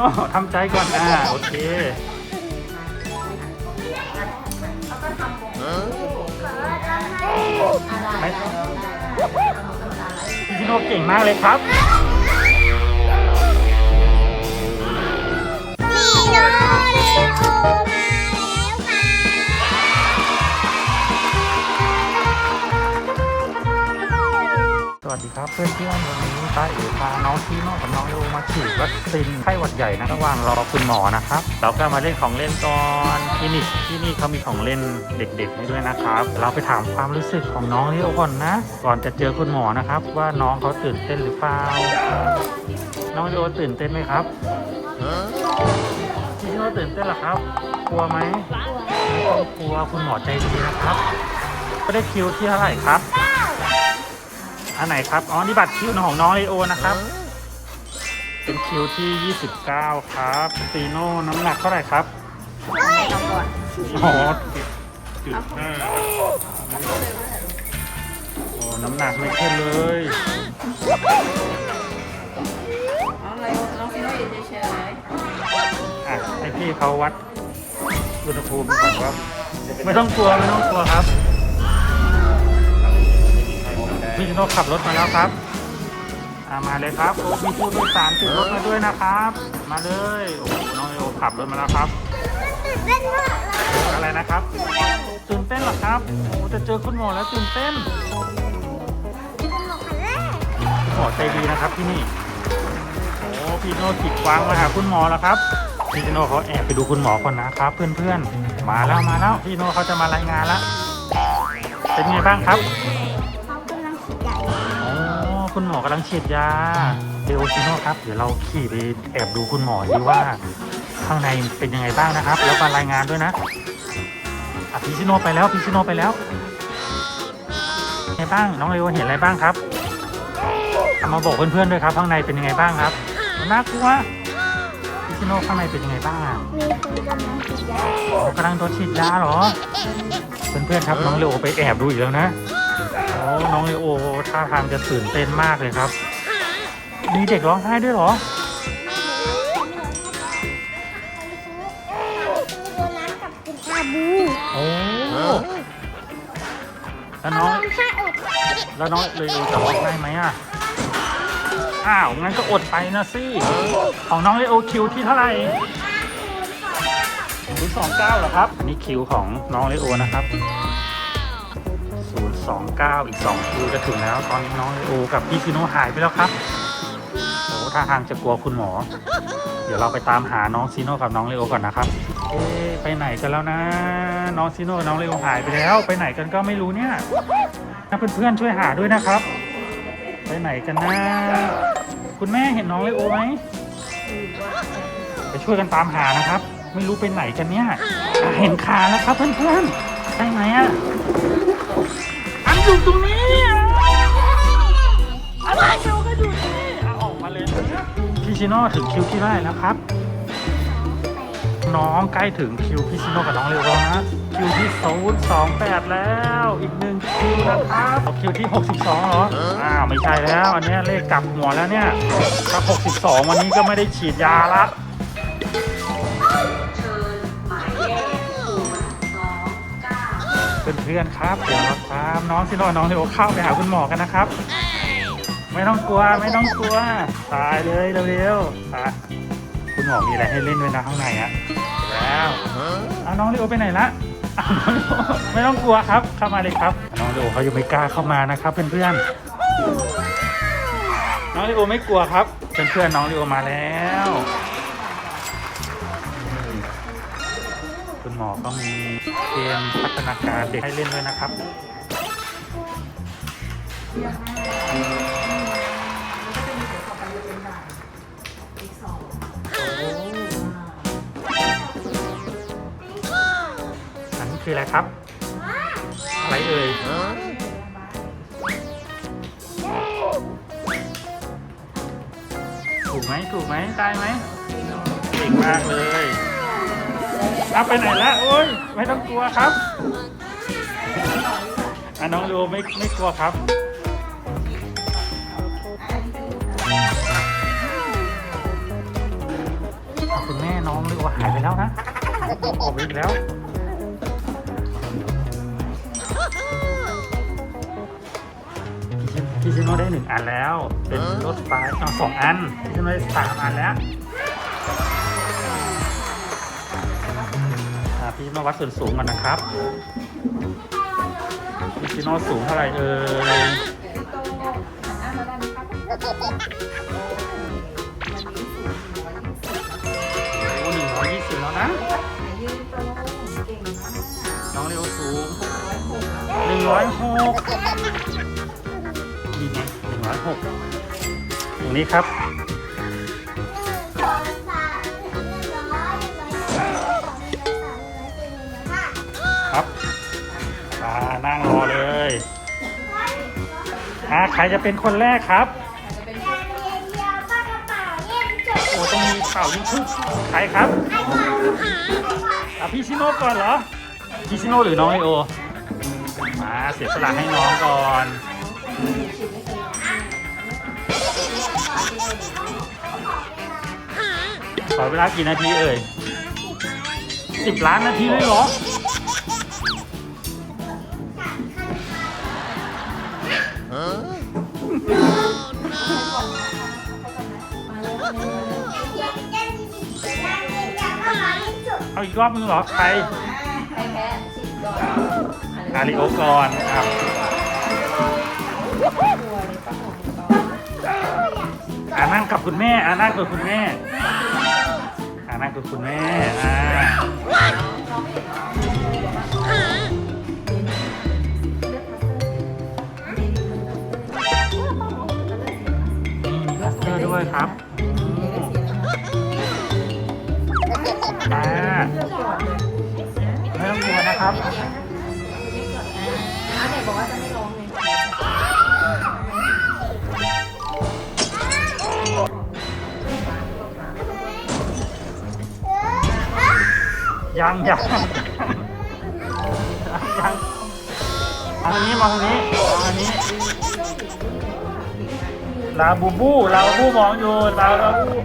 โน่ทำใจก่อนอ่าโอเคไม่พี่โน่เก่งมากเลยครับ พี่โนเรโอ พื่อนเพื่อนวันนี้ป้าเอ๋พาน้องที่น่กับน้องโยมาฉีดวัคซีนไข้หวัดใหญ่นะระหว่างรอคุณหมอนะครับ เราก็มาเล่นของเล่นก่อนที่นี่ที่นี่เขามีของเล่นเด็กๆให้ด้วยนะครับ เราไปถามความรู้สึกของน้องลิโอก่อนนะ ก่อนจะเจอคุณหมอนะครับ ว่าน้องเขาตื่นเต้นหรือเปล่า น้องโอตื่นเต้นไหมครับพี่โนตื่นเต้นเหรอครับ กลัวไหมไม่ต้องกลัว คุณหมอใจดีนะครับ ก็ได้คิวที่เท่าไหร่ครับ อันไหนครับ อ๋อ นี่บัตรคิวของน้องเลโอนะครับ เป็นคิวที่ 29 ครับซีโน่น้ำหนักเท่าไหร่ครับอ๋อจุดห้าโอ้น้ำหนักไม่ขึ้นเลยน้องอะไรน้องซีโร่อยู่เฉยอะให้พี่เขาวัดอุณหภูมิก่อนครับ ไม่ต้องกลัว ไม่ต้องกลัวครับ พี่โน่ขับรถมาแล้วครับมาเลยครับโอ้มีผู้โดยสารติดรถมาด้วยนะครับ มาเลยโอ้น้องโอขับรถมาแล้วครับตื่นเต้นมากเลยอะไรนะครับตื่นเต้นเหรอครับโอ้จะเจอคุณหมอแล้วตื่นเต้นหมอคันแรกคุณหมอใจดีนะครับที่นี่โอ้พี่โน่จิกวางมาหาคุณหมอแล้วครับพี่โน่เขาแอบไปดูคุณหมอก่อนนะครับเพื่อนๆมาแล้วมาแล้วพี่โน่เขาจะมารายงานแล้วเป็นไงบ้างครับ คุณหมอกำลังฉีดยาเดโอซิโน่ครับ เดี๋ยวเราขี่ไปแอบดูคุณหมอดีว่า ข้างในเป็นยังไงบ้างนะครับ แล้วมารายงานด้วยนะอะพี่ชิโน่ไปแล้วพี่ชิโน่ไปแล้วเป็นไงบ้างน้องเลโอเห็นอะไรบ้างครับเอามาบอกเพื่อนๆด้วยครับ ข้างในเป็นยังไงบ้างครับน่ากลัวพี่ชิโน่ข้างในเป็นยังไงบ้างมีคนกำลังฉีดยาอ๋อกำลังโดนฉีดยาเหรอเพื่อนๆครับน้องเลโอไปแอบดูอีกแล้วนะโอ้ น้องเลโอท่าทางจะตื่นเต้นมากเลยครับ มีเด็กร้องไห้ด้วยเหรอโดนัทกับกินชาบูโอ้แล้วน้องร้องไห้อดแล้วน้องเลโอจะร้องไห้ไหมอะ อ้าว งั้นก็อดไปนะสิ ของน้องเลโอคิวที่เท่าไหร่ศูนย์สองเก้าเหรอครับอันนี้คิวของน้องเลโอนะครับ ศูนย์สองเก้าอีกสองคิวจะถึงแล้ว ตอนนี้น้องโอกับพี่ซิโนหายไปแล้วครับโอ้ท่าทางจะกลัวคุณหมอ เดี๋ยวเราไปตามหาน้องซีโนกับน้องเลโอก่อนนะครับ เอ๊ะไปไหนกันแล้วนะ น้องซีโนกับน้องเลโอหายไปแล้ว ไปไหนกันก็ไม่รู้เนี่ยนะเพื่อนๆช่วยหาด้วยนะครับ ไปไหนกันนะ คุณแม่เห็นน้องเลโอไหมไปช่วยกันตามหานะครับ ไม่รู้ไปไหนกันเนี่ย เห็นขาแล้วครับเพื่อนๆใช่ไหมอะ อยู่ตรงนี้อะไรเดี๋ยวก็อยู่นี่เอาออกมาเลยนะพี่ชิโน่ถึงคิวที่ได้แล้วครับ น้องใกล้ถึงคิวพี่ชิโน่กับน้องเร็วแล้วนะคิวที่ศูนย์สองแปดแล้วอีกหนึ่งคิวนะครับคิวที่62เหรออ้าวไม่ใช่แล้วอันนี้เลขกลับหัวแล้วเนี่ยถ้า62วันนี้ก็ไม่ได้ฉีดยาละ เพื่อนๆครับเดี๋ยวเราตามน้องซิโน่น้องเร็วเข้าไปหาคุณหมอกันนะครับ ไม่ต้องกลัวไม่ต้องกลัวตายเลยเร็วๆไปคุณหมอมีอะไรให้เล่นด้วยนะข้างในอะแล้วเอาน้องเรโอไปไหนละไม่ต้องกลัวครับเข้ามาเลยครับ น้องเรโอเขายังไม่กล้าเข้ามานะครับเพื่อนๆน้องเรโอไม่กลัวครับเพื่อนๆน้องเรโอมาแล้ว มอก็มีเกมพัฒนาการเด็กให้เล่นด้วยนะครับอันนี้คืออะไรครับ อะไรเอ่ยถูกไหมถูกไหมได้ไหมเก่งมากเลย เอาไปไหนละโอ้ยไม่ต้องกลัวครับอะน้องดูไม่ไม่กลัวครับคุณแม่น้องเลโอหายไปแล้วนะออกไปอีกแล้วพี่ชิโน่ได้หนึ่งอันแล้ว เป็นรถไฟเอาสองอันพี่ชิโน่ได้สามอันแล้ว พี่ชิโนวัดส่วนสูงก่อนนะครับพี่ชิโนสูงเท่าไหร่เอ่ยโอ้หนึ่งร้อยยี่สิบแล้วนะ น้องเร็วสูงร้อยหกหนึ่งร้อยหกนี่ไงหนึ่งร้อยหกตรงนี้ครับ ครับมานั่งรอเลยอ่าใครจะเป็นคนแรกครับจะเป็นการเรียนเดียวปากกระเป๋าเยี่ยมจุดโอ้ต้องมีเป่ายิงชุบใครครับให้ก่อนให้ก่อนอะพี่ชิโน่ก่อนเหรอพี่ชิโน่หรือน้องไอโอมาเสียสละให้น้องก่อนขอเวลากี่นาทีเอ่ยสิบล้านนาทีเลยเหรอ เอาอีกรอบนึงเหรอใครใครแพ้ฉีดก่อนอาริโอก่อนครับตัวเลยป้าหอมก่อนอ่านั่งกับคุณแม่อ่านั่งกับคุณแม่อ่านั่งกับคุณแม่อ่า ยังยังยังยังมาทางนี้มาทางนี้มาทางนี้ ลาบูบูลาบูบูมองอยู่ลาลาบู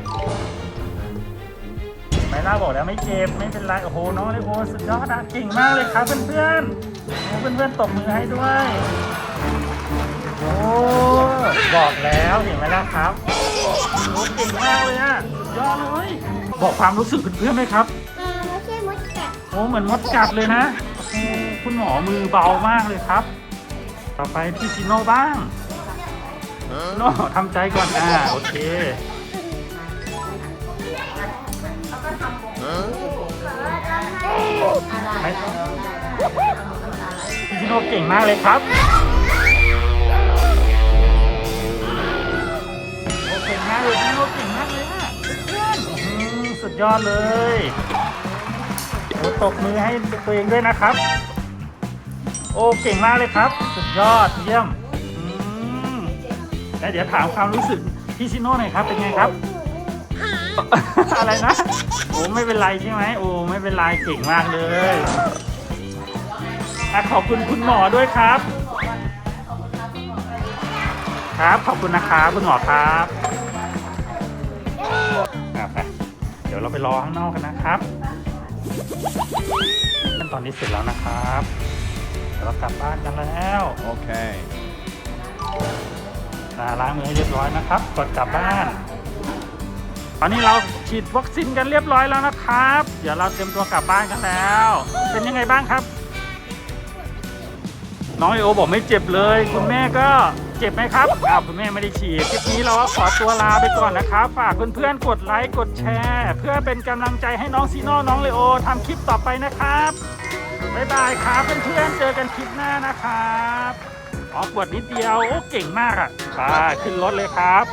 ไม่ล่าบอกแล้วไม่เจ็บไม่เป็นไรโอ้โหน้องเลยโอ้สุดยอดอะเก่งมากเลยครับเพื่อนๆโอ้เพื่อนๆตบมือให้ด้วยโอ้บอกแล้วเห็นไหมล่ะครับโอ้เก่งมากเลยอะสุดยอดเลยบอกความรู้สึกเพื่อนๆไหมครับ เอ อ้เหมือนมดกัดเลยนะโอ้คุณหมอมือเบามากเลยครับ ต่อไปพี่ชิโน่บ้างโน่ทำใจก่อนอ่าโอเคไม่พี่ชิโน่เก่งมากเลยครับเก่งมากเลยพี่ชิโน่เก่งมากเลยอะเพื่อนสุดยอดเลย ตบมือให้ตัวเองด้วยนะครับ โอ้เก่งมากเลยครับ สุดยอดเยี่ยมแล้วเดี๋ยวถามความรู้สึกพี่ชิโน่หน่อยครับ เป็นไงครับ อะไรนะโอ้ไม่เป็นไรใช่ไหมโอ้ไม่เป็นไรเก่งมากเลยอะขอบคุณคุณหมอด้วยครับ ครับขอบคุณนะครับคุณหมอครับอะไปเดี๋ยวเราไปรอข้างนอกกันนะครับ ขั้นตอนนี้เสร็จแล้วนะครับเดี๋ยวเรากลับบ้านกันแล้ว Okay. อ่าล้างมือให้เรียบร้อยนะครับก่อนกลับบ้าน ตอนนี้เราฉีดวัคซีนกันเรียบร้อยแล้วนะครับ เดี๋ยวเราเตรียมตัวกลับบ้านกันแล้ว เป็นยังไงบ้างครับ น้องไอโอบอกไม่เจ็บเลย คุณแม่ก็ เจ็บไหมครับอ้าวคุณแม่ไม่ได้ฉีดคลิปนี้เราก็ขอตัวลาไปก่อนนะครับ ฝากเพื่อนๆกดไลค์กดแชร์ เพื่อเป็นกำลังใจให้น้องซีโน่น้องเลโอทำคลิปต่อไปนะครับบ๊ายบายครับเพื่อนๆเจอกันคลิปหน้านะครับอ๋อปวดนิดเดียวโอ้เก่งมากอะไปขึ้นรถเลยครับ